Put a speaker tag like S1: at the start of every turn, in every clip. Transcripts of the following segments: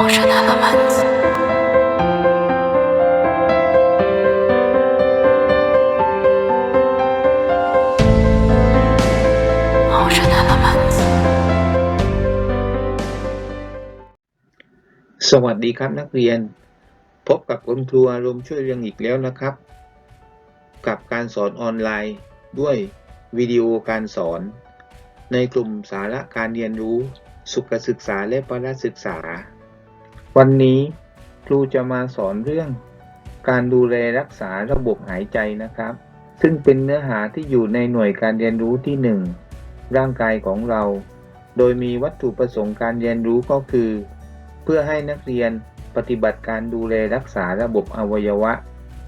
S1: Ocean
S2: สวัสดีครับนักเรียน พบกับคุณครูอารมณ์ช่วยเรียนอีกแล้วนะครับ กับการสอนออนไลน์ด้วยวิดีโอการสอน ในกลุ่มสาระการเรียนรู้ สุขศึกษาและประศึกษา วันนี้ครูจะมาสอนเรื่องการดูแลรักษาระบบหายใจนะครับ ซึ่งเป็นเนื้อหาที่อยู่ในหน่วยการเรียนรู้ที่หนึ่งร่างกายของเรา โดยมีวัตถุประสงค์การเรียนรู้ก็คือ เพื่อให้นักเรียนปฏิบัติการดูแลรักษาระบบอวัยวะ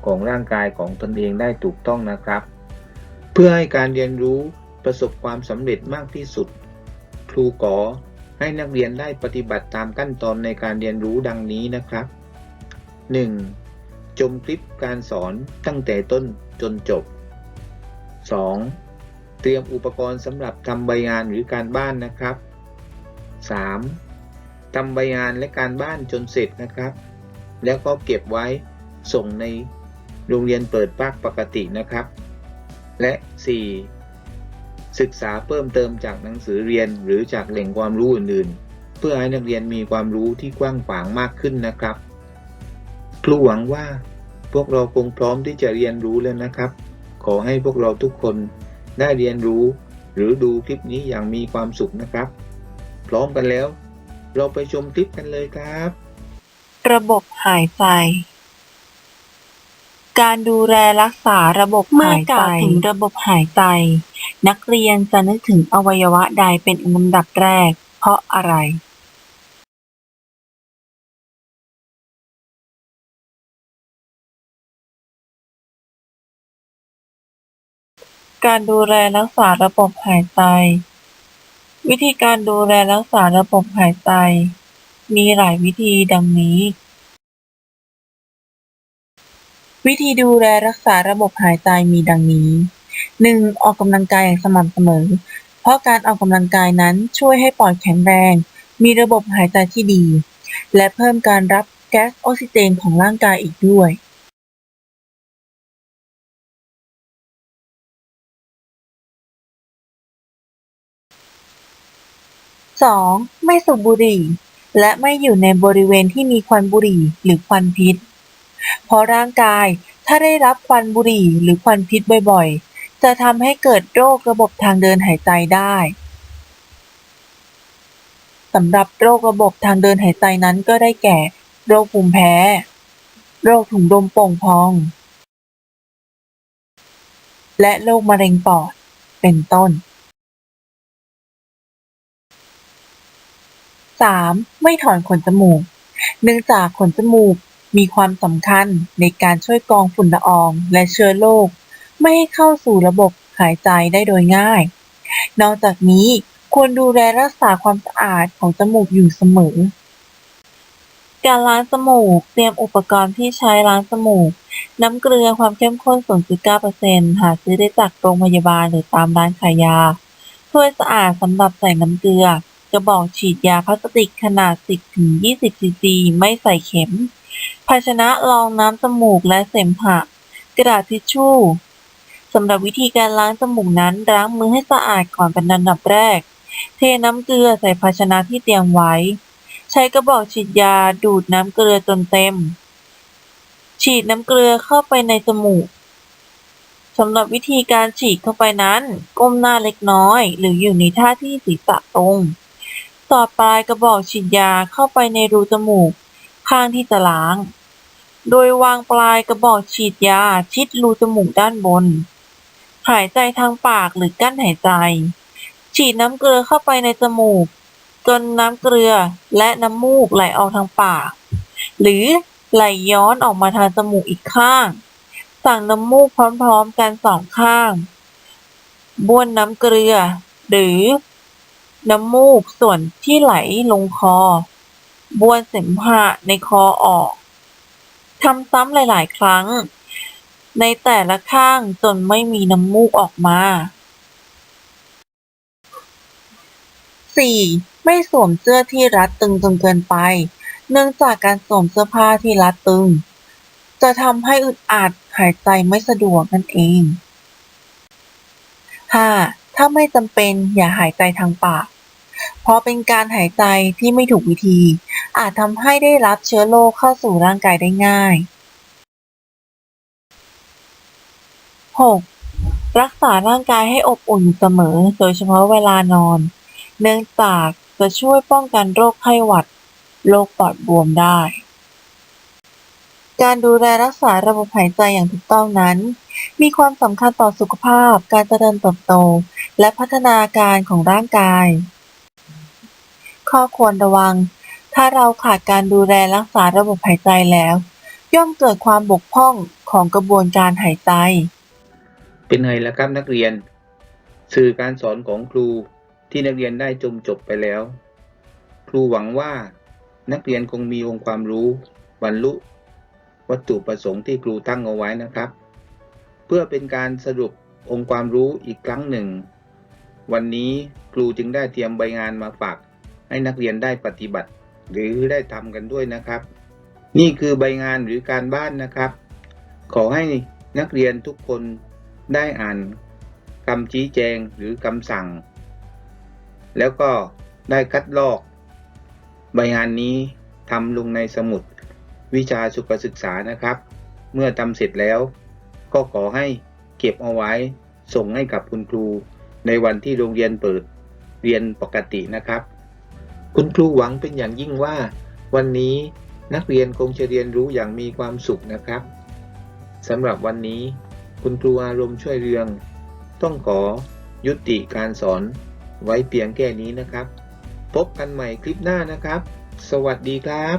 S2: ของร่างกายของตนเองได้ถูกต้องนะครับ เพื่อให้การเรียนรู้ประสบความสำเร็จมากที่สุด ครูขอ ให้นักเรียนได้ปฏิบัติตามขั้นตอนในการเรียนรู้ดังนี้นะครับ 1. ชมคลิปการสอนตั้งแต่ต้นจนจบ 2. เตรียมอุปกรณ์สำหรับทำใบงานหรือการบ้านนะครับ 3. ทำใบงานและการบ้านจนเสร็จนะครับ แล้วก็เก็บไว้ส่งในโรงเรียนเปิดภาคปกตินะครับ และ 4. ศึกษาเพิ่มเติมจากหนังสือเรียนหรือจากแหล่งความรู้อื่นๆ เพื่อให้นักเรียนมีความรู้ที่กว้างขวางมากขึ้นนะครับ ครูหวังว่าพวกเราคงพร้อมที่จะเรียนรู้แล้วนะครับ ขอให้พวกเราทุกคนได้เรียนรู้ หรือดูคลิปนี้อย่างมีความสุขนะครับ พร้อมกันแล้ว เราไปชมคลิปกันเลยครับ
S3: ระบบหายใจการดูแลรักษาระบบ
S1: เมื่อ
S3: หาย
S1: ก
S3: ใจ
S1: ล่าวถึง
S3: ระบบหายใจ นักเรียนจะนึกถึงอวัยวะใดเป็นลำดับแรก เพราะอะไร การดูแลรักษาระบบหายใจ วิธีการดูแลรักษาระบบหายใจ มีหลายวิธีดังนี้ วิธีดูแลรักษาระบบหายใจมีดังนี้ 1. ออกกำลังกายอย่างสม่ำเสมอ เพราะการออกกำลังกายนั้นช่วยให้ปอดแข็งแรง มีระบบหายใจที่ดี และเพิ่มการรับแก๊สออกซิเจนของร่างกายอีกด้วย 2. ไม่สูบบุหรี่ และไม่อยู่ในบริเวณที่มีควันบุหรี่หรือควันพิษ เพราะร่างกายถ้าได้รับควันบุหรี่หรือควันพิษบ่อยๆ จะทำให้เกิดโรคระบบทางเดินหายใจได้สำหรับโรคระบบทางเดินหายใจนั้นก็ได้แก่ โรคภูมิแพ้ โรคถุงลมโป่งพอง และโรคมะเร็งปอด เป็นต้น 3. ไม่ถอนขนจมูก เนื่องจากขนจมูกมีความสำคัญในการช่วยกรองฝุ่นละอองและเชื้อโรค ไม่ให้เข้าสู่ระบบหายใจได้โดยง่าย นอกจากนี้ควรดูแลรักษาความสะอาดของจมูกอยู่เสมอ การล้างจมูก เตรียมอุปกรณ์ที่ใช้ล้างจมูก น้ำเกลือความเข้มข้น 0.9%หาซื้อได้จากโรงพยาบาลหรือตามร้านขายยา ถ้วยสะอาดสำหรับใส่น้ำเกลือ กระบอกฉีดยาพลาสติกขนาด 10-20ซีซีไม่ใส่เข็ม ภาชนะรองน้ำจมูกและเสมหะ กระดาษทิชชู่ สำหรับวิธีการล้างจมูกนั้นล้างมือให้สะอาดก่อนเป็นอันดับแรก เทน้ำเกลือใส่ภาชนะที่เตรียมไว้ ใช้กระบอกฉีดยาดูดน้ำเกลือจนเต็ม ฉีดน้ำเกลือเข้าไปในจมูกสำหรับวิธีการฉีดเข้าไปนั้น ก้มหน้าเล็กน้อย หรืออยู่ในท่าที่ศีรษะตรงสอปลายกระบอกฉีดยาเข้าไปในรูจมูก ข้างที่จะล้าง โดยวางปลายกระบอกฉีดยาชิดรูจมูกด้านบน หายใจทางปากหรือกั้นหายใจ ฉีดน้ำเกลือเข้าไปในจมูก จนน้ำเกลือและน้ำมูกไหลออกทางปาก หรือไหลย้อนออกมาทางจมูกอีกข้าง สั่งน้ำมูกพร้อมๆกันสองข้าง บ้วนน้ำเกลือ หรือ น้ำมูกส่วนที่ไหลลงคอ บ้วนเสมหะในคอออกทำซ้ำหลาย ๆ ครั้ง ในแต่ละข้างจนไม่มีน้ำมูกออกมา 4. ไม่สวมเสื้อที่รัดตึงจนเกินไป เนื่องจากการสวมเสื้อผ้าที่รัดตึง จะทำให้อึดอัดหายใจไม่สะดวกนั่นเอง 5. ถ้าไม่จำเป็นอย่าหายใจทางปาก เพราะเป็นการหายใจที่ไม่ถูกวิธี อาจทำให้ได้รับเชื้อโรคเข้าสู่ร่างกายได้ง่าย 6. รักษาร่างกายให้อบอุ่นอยู่เสมอ โดยเฉพาะเวลานอน เนื่องจากจะช่วยป้องกันโรคไข้หวัด โรคปอดบวมได้ การดูแลรักษาระบบหายใจอย่างถูกต้องนั้น มีความสำคัญต่อสุขภาพ การเจริญเติบโต และพัฒนาการของร่างกาย ข้อควรระวัง ถ้าเราขาดการดูแลรักษาระบบหายใจแล้ว ย่อมเกิดความบกพร่องของกระบวนการหายใจ
S2: เป็นไงล่ะครับนักเรียน สื่อการสอนของครูที่นักเรียนได้จมจบไปแล้ว ครูหวังว่านักเรียนคงมีองค์ความรู้บรรลุ วัตถุประสงค์ที่ครูตั้งเอาไว้นะครับ เพื่อเป็นการสรุปองค์ความรู้อีกครั้งหนึ่ง วันนี้ครูจึงได้เตรียมใบงานมาฝาก ให้นักเรียนได้ปฏิบัติ หรือได้ทำกันด้วยนะครับ นี่คือใบงานหรือการบ้านนะครับ ขอให้นักเรียนทุกคน ได้อ่านคำชี้แจงหรือคำสั่ง แล้วก็ได้คัดลอก ใบงานนี้ทำลงในสมุดวิชาสุขศึกษานะครับ เมื่อทำเสร็จแล้ว ก็ขอให้เก็บเอาไว้ส่งให้กับคุณครู ในวันที่โรงเรียนเปิดเรียนปกตินะครับ คุณครูหวังเป็นอย่างยิ่งว่า วันนี้นักเรียนคงจะเรียนรู้อย่างมีความสุขนะครับสำหรับวันนี้ คุณครูอารมณ์ช่วยเรือง ต้องขอยุติการสอนไว้เพียงแค่นี้นะครับ พบกันใหม่คลิปหน้านะครับ สวัสดีครับ